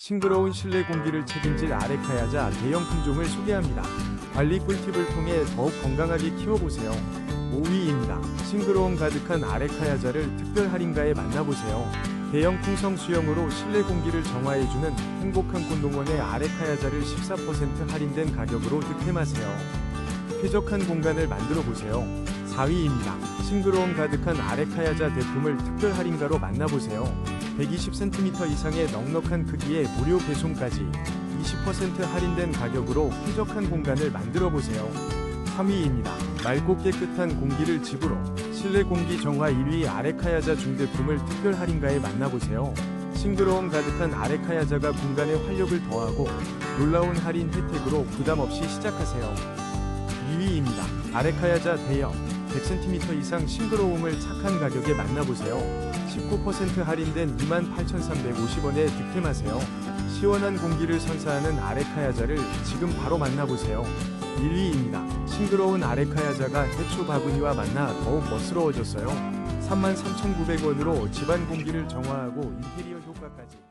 싱그러운 실내 공기를 책임질 아레카야자 대형 품종을 소개합니다. 관리 꿀팁을 통해 더욱 건강하게 키워보세요. 5위입니다. 싱그러움 가득한 아레카야자를 특별 할인가에 만나보세요. 대형 풍성 수영으로 실내 공기를 정화해주는 행복한 꽃농원의 아레카야자를 14% 할인된 가격으로 득템하세요. 쾌적한 공간을 만들어 보세요. 4위입니다. 싱그러움 가득한 아레카야자 제품을 특별 할인가로 만나보세요. 120cm 이상의 넉넉한 크기의 무료 배송까지 20% 할인된 가격으로 쾌적한 공간을 만들어 보세요. 3위입니다. 맑고 깨끗한 공기를 집으로 실내 공기 정화 1위 아레카야자 중제품을 특별 할인가에 만나보세요. 싱그러움 가득한 아레카야자가 공간에 활력을 더하고 놀라운 할인 혜택으로 부담 없이 시작하세요. 2위입니다. 아레카야자 대형 100cm 이상 싱그러움을 착한 가격에 만나보세요. 19% 할인된 28,350원에 득템하세요. 시원한 공기를 선사하는 아레카야자를 지금 바로 만나보세요. 1위입니다. 싱그러운 아레카야자가 해초 바구니와 만나 더욱 멋스러워졌어요. 33,900원으로 집안 공기를 정화하고 인테리어 효과까지.